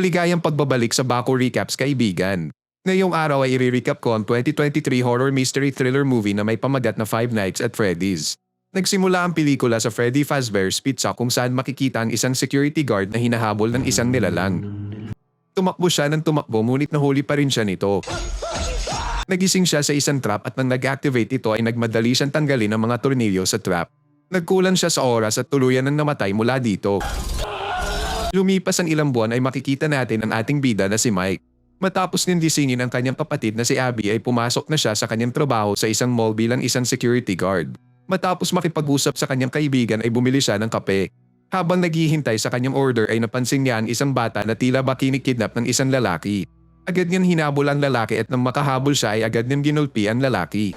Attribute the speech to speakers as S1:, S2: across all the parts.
S1: Maligayang pagbabalik sa Baco Recaps kaibigan. Ngayong araw ay i-recap ko ang 2023 horror mystery thriller movie na may pamagat na Five Nights at Freddy's. Nagsimula ang pelikula sa Freddy Fazbear's Pizza kung saan makikita ang isang security guard na hinahabol ng isang nilalang. Tumakbo siya ng tumakbo ngunit nahuli pa rin siya nito. Nagising siya sa isang trap at nang nag-activate ito ay nagmadali siyang tanggalin ang mga tornilyo sa trap. Nagkulan siya sa oras at tuluyan ng namatay mula dito. Lumipas ang ilang buwan ay makikita natin ang ating bida na si Mike. Matapos niyang disingin ang kanyang kapatid na si Abby ay pumasok na siya sa kanyang trabaho sa isang mall bilang isang security guard. Matapos makipag-usap sa kanyang kaibigan ay bumili siya ng kape. Habang naghihintay sa kanyang order ay napansin niya ang isang bata na tila ba kinikidnap ng isang lalaki. Agad niyang hinabol ang lalaki at nang makahabol siya ay agad niyang ginulpi ang lalaki.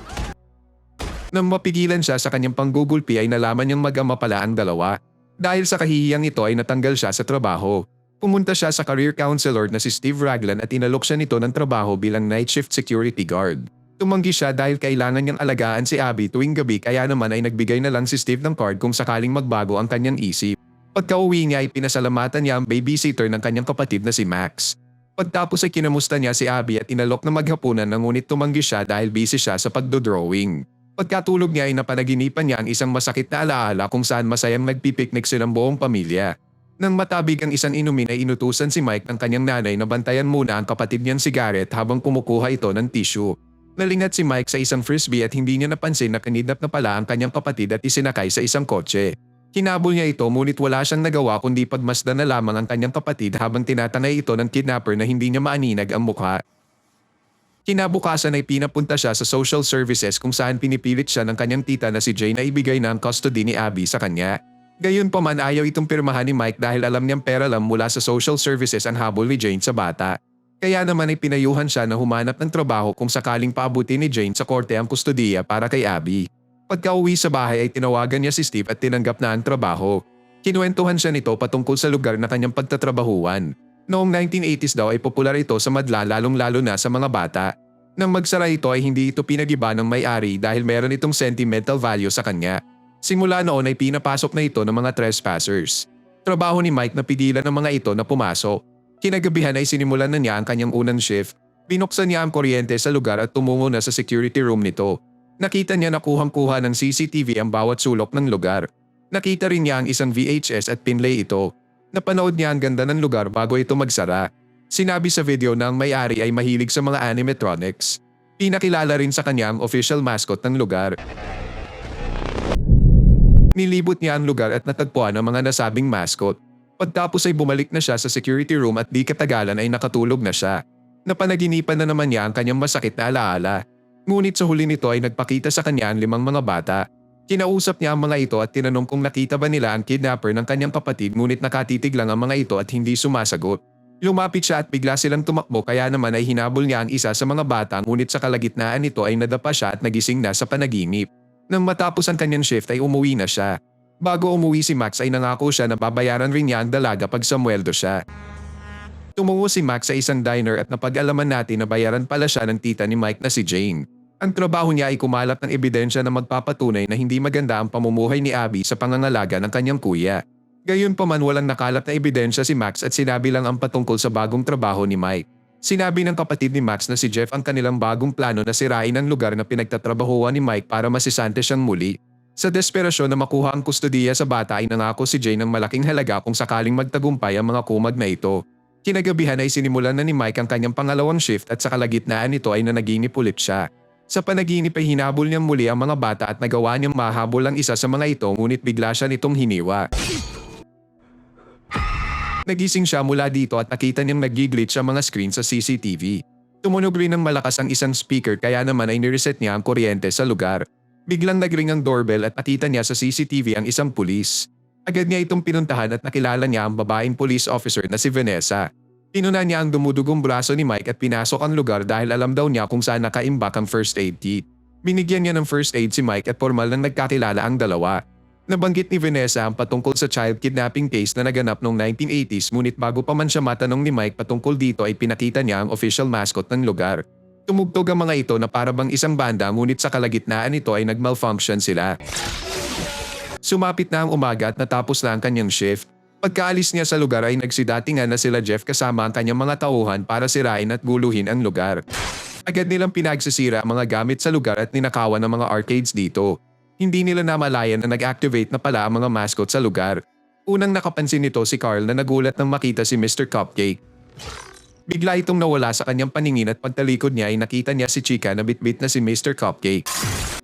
S1: Nang mapigilan siya sa kanyang panggugulpi ay nalaman niyang mag-ama pala ang dalawa. Dahil sa kahihiyang ito ay natanggal siya sa trabaho. Pumunta siya sa career counselor na si Steve Raglan at inalok siya nito ng trabaho bilang night shift security guard. Tumanggi siya dahil kailangan niyang alagaan si Abby tuwing gabi kaya naman ay nagbigay na lang si Steve ng card kung sakaling magbago ang kanyang isip. Pagka-uwi niya ay pinasalamatan niya ang babysitter ng kanyang kapatid na si Max. Pagtapos ay kinamusta niya si Abby at inalok na maghapunan na ngunit tumanggi siya dahil busy siya sa pagdodrawing. Pagkatulog niya ay napanaginipan niya ang isang masakit na alaala kung saan masayang nagpipiknik silang buong pamilya. Nang matabig ang isang inumin ay inutusan si Mike ng kanyang nanay na bantayan muna ang kapatid niyang si Garrett habang kumukuha ito ng tissue. Nalingat si Mike sa isang frisbee at hindi niya napansin na kanidnap na pala ang kanyang kapatid at isinakay sa isang kotse. Hinabol niya ito ngunit wala siyang nagawa kundi pagmasdan na lamang ang kanyang kapatid habang tinatanay ito ng kidnapper na hindi niya maaninag ang mukha. Kinabukasan ay pinapunta siya sa social services kung saan pinipilit siya ng kanyang tita na si Jane na ibigay ang custody ni Abby sa kanya. Gayon pa man ayaw itong pirmahan ni Mike dahil alam niyang pera lang mula sa social services ang habol ni Jane sa bata. Kaya naman ay pinayuhan siya na humanap ng trabaho kung sakaling paabuti ni Jane sa korte ang kustodiya para kay Abby. Pagka uwi sa bahay ay tinawagan niya si Steve at tinanggap na ang trabaho. Kinuwentuhan siya nito patungkol sa lugar na kanyang pagtatrabahuan. Noong 1980s daw ay popular ito sa madla lalong lalo na sa mga bata. Nang magsara ito ay hindi ito pinagiba ng may-ari dahil meron itong sentimental value sa kanya. Simula noon ay pinapasok na ito ng mga trespassers. Trabaho ni Mike na pigilan ng mga ito na pumasok. Kinagabihan ay sinimulan na niya ang kanyang unang shift. Binuksan niya ang kuryente sa lugar at tumungo na sa security room nito. Nakita niya na kuhang-kuha ng CCTV ang bawat sulok ng lugar. Nakita rin niya ang isang VHS at pinlay ito. Napanood niya ang ganda ng lugar bago ito magsara. Sinabi sa video na may-ari ay mahilig sa mga animatronics. Pinakilala rin sa kanya ang official mascot ng lugar. Nilibot niya ang lugar at natagpuan ang mga nasabing mascot. Pagtapos ay bumalik na siya sa security room at di katagalan ay nakatulog na siya. Napanaginipan na naman niya ang kanyang masakit na alaala. Ngunit sa huli nito ay nagpakita sa kanya ang limang mga bata. Kinausap niya ang mga ito at tinanong kung nakita ba nila ang kidnapper ng kanyang kapatid ngunit nakatitig lang ang mga ito at hindi sumasagot. Lumapit siya at bigla silang tumakbo kaya naman ay hinabol niya ang isa sa mga bata ngunit sa kalagitnaan nito ay nadapa siya at nagising na sa panaginip. Nang matapos ang kanyang shift ay umuwi na siya. Bago umuwi si Max ay nangako siya na babayaran rin niya ang dalaga pag samweldo siya. Tumungo si Max sa isang diner at napag-alaman natin na bayaran pala siya ng tita ni Mike na si Jane. Ang trabaho niya ay kumalap ng ebidensya na magpapatunay na hindi maganda ang pamumuhay ni Abby sa pangangalaga ng kanyang kuya. Gayon pa man walang nakalap na ebidensya si Max at sinabi lang ang patungkol sa bagong trabaho ni Mike. Sinabi ng kapatid ni Max na si Jeff ang kanilang bagong plano na sirain ang lugar na pinagtatrabahuan ni Mike para masisante siyang muli. Sa desperasyon na makuha ang kustodiya sa bata ay nangako si Jane ng malaking halaga kung sakaling magtagumpay ang mga kumag na ito. Kinagabihan ay sinimulan na ni Mike ang kanyang pangalawang shift at sa kalagitnaan nito ay nanaginip ulit siya. Sa panaginip ay hinabol niyang muli ang mga bata at nagawa niyang mahabol ang isa sa mga ito ngunit bigla siya nitong hiniwa. Nagising siya mula dito at nakita niyang nag-glitch ang mga screen sa CCTV. Tumunog rin ng malakas ang isang speaker kaya naman ay nireset niya ang kuryente sa lugar. Biglang nagring ang doorbell at nakita niya sa CCTV ang isang pulis. Agad niya itong pinuntahan at nakilala niya ang babaeng police officer na si Vanessa. Pinunan niya ang dumudugong braso ni Mike at pinasok ang lugar dahil alam daw niya kung saan nakaimbak ang first aid kit. Binigyan niya ng first aid si Mike at formal na nagkakilala ang dalawa. Nabanggit ni Vanessa ang patungkol sa child kidnapping case na naganap noong 1980s ngunit bago pa man siya matanong ni Mike patungkol dito ay pinakita niya ang official mascot ng lugar. Tumugtog ang mga ito na parabang isang banda ngunit sa kalagitnaan nito ay nagmalfunction sila. Sumapit na ang umaga at natapos na ang kanyang shift. Pagkaalis niya sa lugar ay nagsidatingan na sila Jeff kasama ang kanyang mga tauhan para sirain at guluhin ang lugar. Agad nilang pinagsisira ang mga gamit sa lugar at ninakawan ng mga arcades dito. Hindi nila namalayan na nag-activate na pala ang mga mascot sa lugar. Unang nakapansin nito si Carl na nagulat nang makita si Mr. Cupcake. Bigla itong nawala sa kanyang paningin at pagtalikod niya ay nakita niya si Chica na bitbit na si Mr. Cupcake.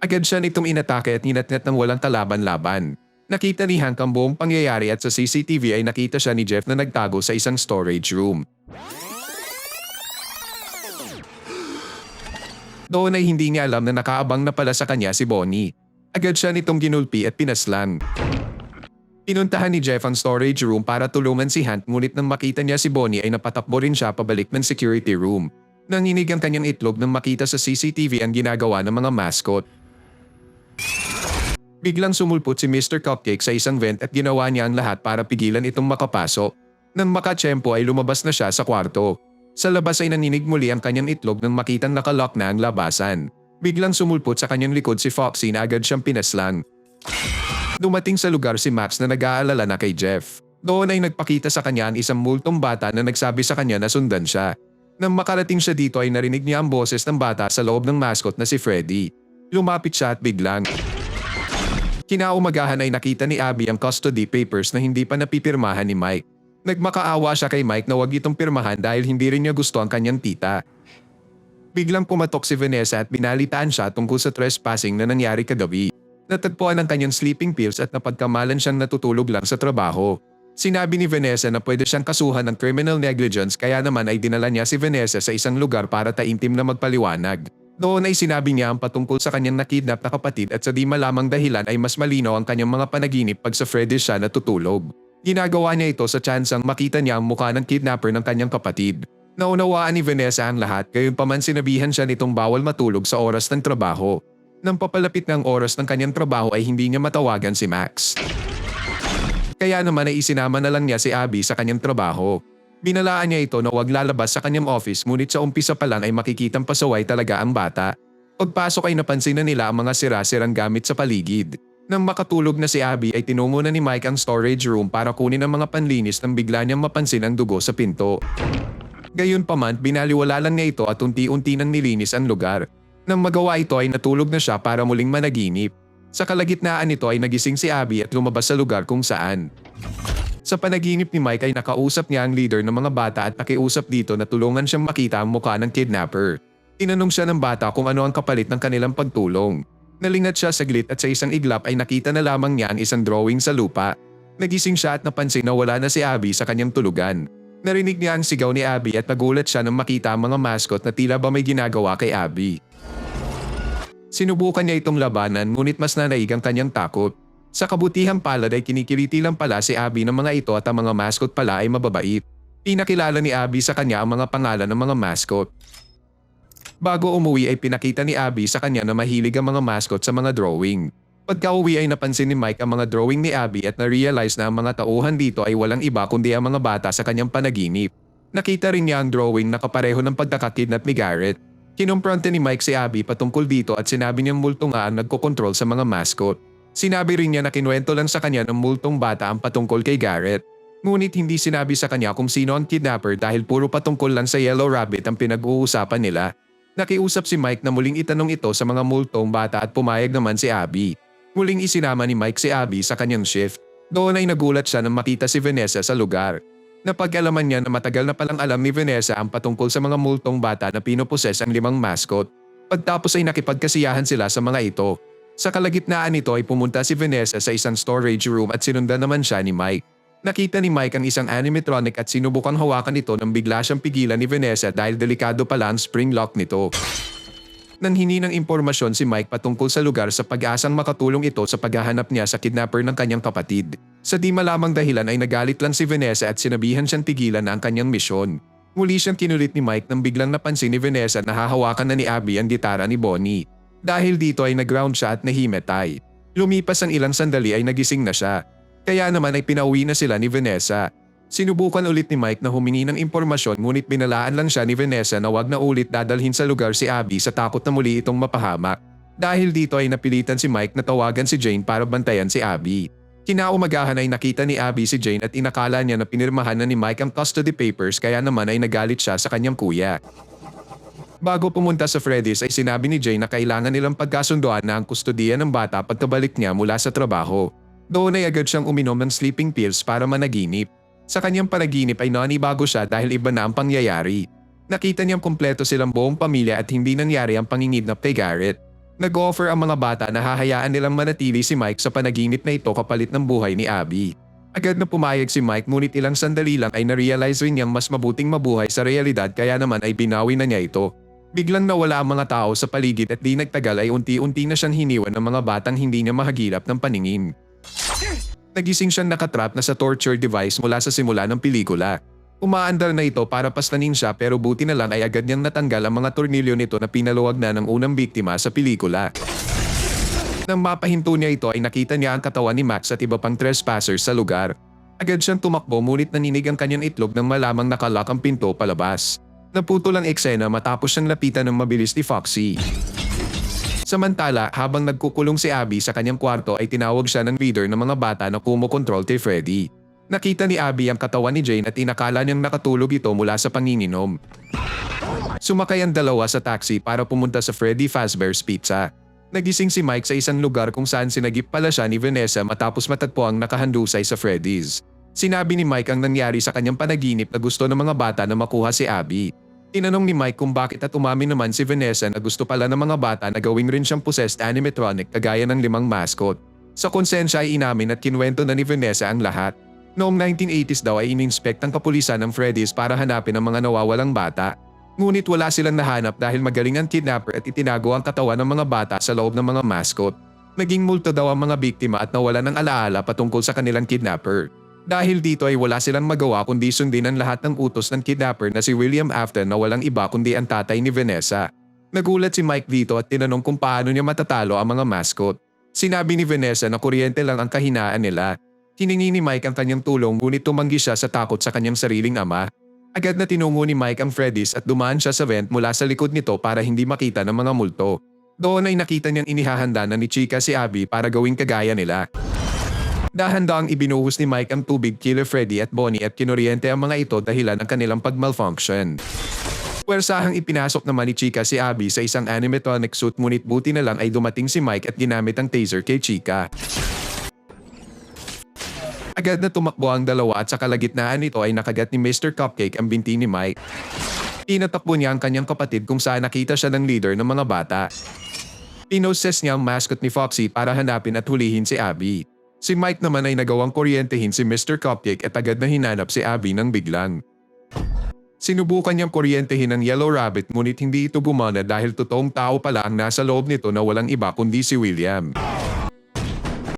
S1: Agad siya nitong inatake at ninatnet ng walang kalaban-laban. Nakita ni Hank ang buong pangyayari at sa CCTV ay nakita siya ni Jeff na nagtago sa isang storage room. Doon ay hindi niya alam na nakaabang na pala sa kanya si Bonnie. Agad siya nitong ginulpi at pinaslan. Pinuntahan ni Jeff ang storage room para tulungan si Hank ngunit nang makita niya si Bonnie ay napatakbo rin siya pabalik ng security room. Nanginig ang kanyang itlog nang makita sa CCTV ang ginagawa ng mga mascot. Biglang sumulpot si Mr. Cupcake sa isang vent at ginawa niya ang lahat para pigilan itong makapasok. Nang makatsyempo ay lumabas na siya sa kwarto. Sa labas ay naninig muli ang kanyang itlog nang makitang nakalock na ang labasan. Biglang sumulpot sa kanyang likod si Foxy na agad siyang pinaslan. Dumating sa lugar si Max na nag-aalala na kay Jeff. Doon ay nagpakita sa kanya ang isang multong bata na nagsabi sa kanya na sundan siya. Nang makarating siya dito ay narinig niya ang boses ng bata sa loob ng mascot na si Freddy. Lumapit siya at biglang Kinaumagahan ay nakita ni Abby ang custody papers na hindi pa napipirmahan ni Mike. Nagmakaawa siya kay Mike na wag itong pirmahan dahil hindi rin niya gusto ang kanyang tita. Biglang pumatok si Vanessa at binalitaan siya tungkol sa trespassing na nangyari kagabi. Natagpuan ang kanyang sleeping pills at napagkamalan siyang natutulog lang sa trabaho. Sinabi ni Vanessa na pwede siyang kasuhan ng criminal negligence kaya naman ay dinala niya si Vanessa sa isang lugar para taimtim na magpaliwanag. Doon ay sinabi niya ang patungkol sa kanyang nakidnap na kapatid at sa di malamang dahilan ay mas malinaw ang kanyang mga panaginip pag sa Freddy siya natutulog. Ginagawa niya ito sa tsansang makita niya ang mukha ng kidnapper ng kanyang kapatid. Naunawaan ni Vanessa ang lahat gayon pa man sinabihan siya nitong bawal matulog sa oras ng trabaho. Nang papalapit ng oras ng kanyang trabaho ay hindi niya matawagan si Max. Kaya naman ay isinama na lang niya si Abby sa kanyang trabaho. Binalaan niya ito na huwag lalabas sa kanyang office ngunit sa umpisa pa lang ay makikitang pasaway talaga ang bata. Pagpasok ay napansin na nila ang mga sira-sirang gamit sa paligid. Nang makatulog na si Abby ay tinungo na ni Mike ang storage room para kunin ang mga panlinis nang bigla niyang mapansin ang dugo sa pinto. Gayunpaman binaliwala lang niya ito at unti-unti nang nilinis ang lugar. Nang magawa ito ay natulog na siya para muling managinip. Sa kalagitnaan nito ay nagising si Abby at lumabas sa lugar kung saan. Sa panaginip ni Mike ay nakausap niya ang leader ng mga bata at nakiusap dito na tulungan siyang makita ang mukha ng kidnapper. Tinanong siya ng bata kung ano ang kapalit ng kanilang pagtulong. Nalingat siya saglit at sa isang iglap ay nakita na lamang niya ang isang drawing sa lupa. Nagising siya at napansin na wala na si Abby sa kanyang tulugan. Narinig niya ang sigaw ni Abby at nagulat siya nang makita ang mga mascot na tila ba may ginagawa kay Abby. Sinubukan niya itong labanan ngunit mas nanaig ang kanyang takot. Sa kabutihang palad ay kinikiliti lang pala si Abby ng mga ito at ang mga mascot pala ay mababait. Pinakilala ni Abby sa kanya ang mga pangalan ng mga mascot. Bago umuwi ay pinakita ni Abby sa kanya na mahilig ang mga mascot sa mga drawing. Pagka uwi ay napansin ni Mike ang mga drawing ni Abby at na-realize na ang mga tauhan dito ay walang iba kundi ang mga bata sa kanyang panaginip. Nakita rin niya ang drawing na kapareho ng pagkakakidnap ni Garrett. Kinumpronte ni Mike si Abby patungkol dito at sinabi niyang multo nga ang nagkokontrol sa mga mascot. Sinabi rin niya na kinuwento lang sa kanya ng multong bata ang patungkol kay Garrett. Ngunit hindi sinabi sa kanya kung sino ang kidnapper dahil puro patungkol lang sa Yellow Rabbit ang pinag-uusapan nila. Nakiusap si Mike na muling itanong ito sa mga multong bata at pumayag naman si Abby. Muling isinama ni Mike si Abby sa kanyang shift. Doon ay nagulat siya nang makita si Vanessa sa lugar. Napag-alaman niya na matagal na palang alam ni Vanessa ang patungkol sa mga multong bata na pinoposes ang limang mascot. Pagtapos ay nakipagkasiyahan sila sa mga ito. Sa kalagitnaan nito ay pumunta si Vanessa sa isang storage room at sinundan naman siya ni Mike. Nakita ni Mike ang isang animatronic at sinubukang hawakan ito nang bigla siyang pigilan ni Vanessa dahil delikado pala ang spring lock nito. Nang ng impormasyon si Mike patungkol sa lugar sa pag-asang makatulong ito sa paghahanap niya sa kidnapper ng kanyang kapatid. Sa di malamang dahilan ay nagalit lang si Vanessa at sinabihan siyang tigilan na ang kanyang misyon. Muli siyang kinulit ni Mike nang biglang napansin ni Vanessa na hahawakan na ni Abby ang gitara ni Bonnie. Dahil dito ay nag-ground siya at nahimetay. Lumipas ang ilang sandali ay nagising na siya. Kaya naman ay pinauwi na sila ni Vanessa. Sinubukan ulit ni Mike na humingi ng impormasyon ngunit binalaan lang siya ni Vanessa na wag na ulit dadalhin sa lugar si Abby sa takot na muli itong mapahamak. Dahil dito ay napilitan si Mike na tawagan si Jane para bantayan si Abby. Kinaumagahan ay nakita ni Abby si Jane at inakala niya na pinirmahan na ni Mike ang custody papers kaya naman ay nagalit siya sa kanyang kuya. Bago pumunta sa Freddy's ay sinabi ni Jane na kailangan nilang pagkasunduan na ang kustodiya ng bata pagkabalik niya mula sa trabaho. Doon ay agad siyang uminom ng sleeping pills para managinip. Sa kanyang panaginip ay nanibago siya dahil iba na ang pangyayari. Nakita niyang kumpleto silang buong pamilya at hindi nangyari ang pangingidnap kay Garrett. Nag-offer ang mga bata na hahayaan nilang manatili si Mike sa panaginip na ito kapalit ng buhay ni Abby. Agad na pumayag si Mike ngunit ilang sandali lang ay narealize rin niyang mas mabuting mabuhay sa realidad kaya naman ay binawi na niya ito. Biglang nawala ang mga tao sa paligid at di nagtagal ay unti-unti na siyang hiniwan ng mga batang hindi niya mahagilap ng paningin. Nagising siyang nakatrap na sa torture device mula sa simula ng pelikula. Umaandar na ito para pastanin siya pero buti na lang ay agad niyang natanggal ang mga tornilyo nito na pinaluwag na ng unang biktima sa pelikula. Nang mapahinto niya ito ay nakita niya ang katawan ni Max at iba pang trespassers sa lugar. Agad siyang tumakbo ngunit naninig ang kanyang itlog nang malamang nakalak ang pinto palabas. Naputol ang eksena matapos siyang lapitan ng mabilis ni Foxy. Samantala, habang nagkukulong si Abby sa kanyang kwarto ay tinawag siya ng leader ng mga bata na kumokontrol kay Freddy. Nakita ni Abby ang katawan ni Jane at inakala niyang nakatulog ito mula sa panginginom. Sumakay ang dalawa sa taxi para pumunta sa Freddy Fazbear's Pizza. Nagising si Mike sa isang lugar kung saan sinagip pala siya ni Vanessa matapos matagpo ang nakahandusay sa Freddy's. Sinabi ni Mike ang nangyari sa kanyang panaginip na gusto ng mga bata na makuha si Abby. Tinanong ni Mike kung bakit at umamin naman si Vanessa na gusto pala ng mga bata na gawing rin siyang possessed animatronic kagaya ng limang mascot. Sa konsensya ay inamin at kinwento na ni Vanessa ang lahat. Noong 1980s daw ay ininspect ang kapulisan ng Freddy's para hanapin ang mga nawawalang bata. Ngunit wala silang nahanap dahil magaling ang kidnapper at itinago ang katawan ng mga bata sa loob ng mga mascot. Naging multo daw ang mga biktima at nawala ng alaala patungkol sa kanilang kidnapper. Dahil dito ay wala silang magawa kundi sundin ang lahat ng utos ng kidnapper na si William Afton na walang iba kundi ang tatay ni Vanessa. Nagulat si Mike dito at tinanong kung paano niya matatalo ang mga mascot. Sinabi ni Vanessa na kuryente lang ang kahinaan nila. Hiningi ni Mike ang kanyang tulong ngunit tumanggi siya sa takot sa kanyang sariling ama. Agad na tinungo ni Mike ang Freddy's at dumaan siya sa vent mula sa likod nito para hindi makita ng mga multo. Doon ay nakita niyang inihahanda na ni Chika si Abby para gawing kagaya nila. Dahan-daang ibinuhos ni Mike ang tubig killer Freddy at Bonnie at kinuryente ang mga ito dahilan ng kanilang pagmalfunction. Pwersahang ipinasok naman ni Chika si Abby sa isang animatronic suit ngunit buti na lang ay dumating si Mike at ginamit ang taser kay Chika. Agad na tumakbo ang dalawa at sa kalagitnaan nito ay nakagat ni Mr. Cupcake ang binti ni Mike. Tinatakbo niya ang kanyang kapatid kung saan nakita siya ng leader ng mga bata. Pinoses niya ang mascot ni Foxy para hanapin at hulihin si Abby. Si Mike naman ay nagawang kuryentehin si Mr. Cupcake at agad na hinanap si Abby ng biglang. Sinubukan niyang kuryentehin ang Yellow Rabbit ngunit hindi ito gumana dahil totoong tao pala ang nasa loob nito na walang iba kundi si William.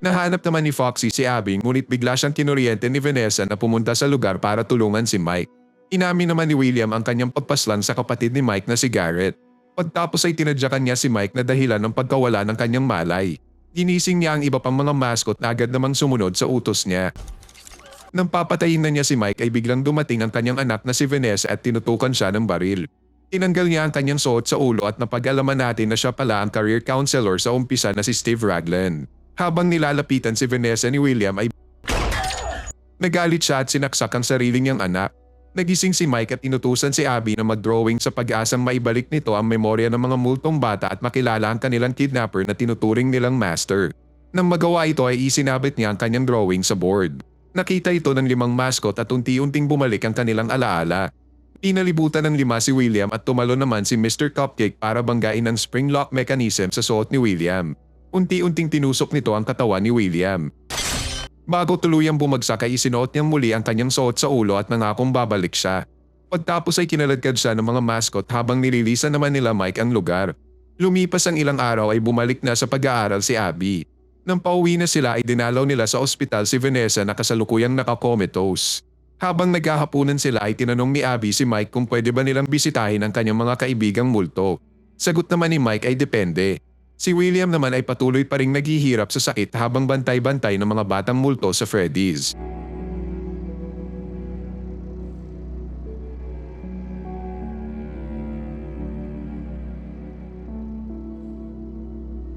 S1: Nahanap naman ni Foxy si Abby ngunit bigla siyang kinuryente ni Vanessa na pumunta sa lugar para tulungan si Mike. Inamin naman ni William ang kanyang pagpaslan sa kapatid ni Mike na si Garrett. Pagtapos ay tinadyakan niya si Mike na dahilan ng pagkawala ng kanyang malay. Ginising niya ang iba pang mga mascot na agad namang sumunod sa utos niya. Nang papatayin na niya si Mike ay biglang dumating ang kanyang anak na si Vanessa at tinutukan siya ng baril. Tinanggal niya ang kanyang suot sa ulo at napag-alaman natin na siya pala ang career counselor sa umpisa na si Steve Raglan. Habang nilalapitan si Vanessa ni William ay nagalit siya at sinaksak ang sarili niyang anak. Nagising si Mike at inutusan si Abby na mag-drawing sa pag-asang maibalik nito ang memorya ng mga multong bata at makilala ang kanilang kidnapper na tinuturing nilang master. Nang magawa ito ay isinabit niya ang kanyang drawing sa board. Nakita ito ng limang mascot at unti-unting bumalik ang kanilang alaala. Pinalibutan ng lima si William at tumalo naman si Mr. Cupcake para banggain ang spring lock mechanism sa suot ni William. Unti-unting tinusok nito ang katawan ni William. Bago tuluyang bumagsak ay isinuot niyang muli ang kanyang suot sa ulo at nangakong babalik siya. Pagtapos ay kinaladkad siya ng mga mascot habang nililisan naman nila Mike ang lugar. Lumipas ang ilang araw ay bumalik na sa pag-aaral si Abby. Nang pauwi na sila ay dinalaw nila sa ospital si Vanessa na kasalukuyang nakakomatose. Habang naghahapunan sila ay tinanong ni Abby si Mike kung pwede ba nilang bisitahin ang kanyang mga kaibigang multo. Sagot naman ni Mike ay depende. Si William naman ay patuloy pa ring naghihirap sa sakit habang bantay-bantay ng mga batang multo sa Freddy's.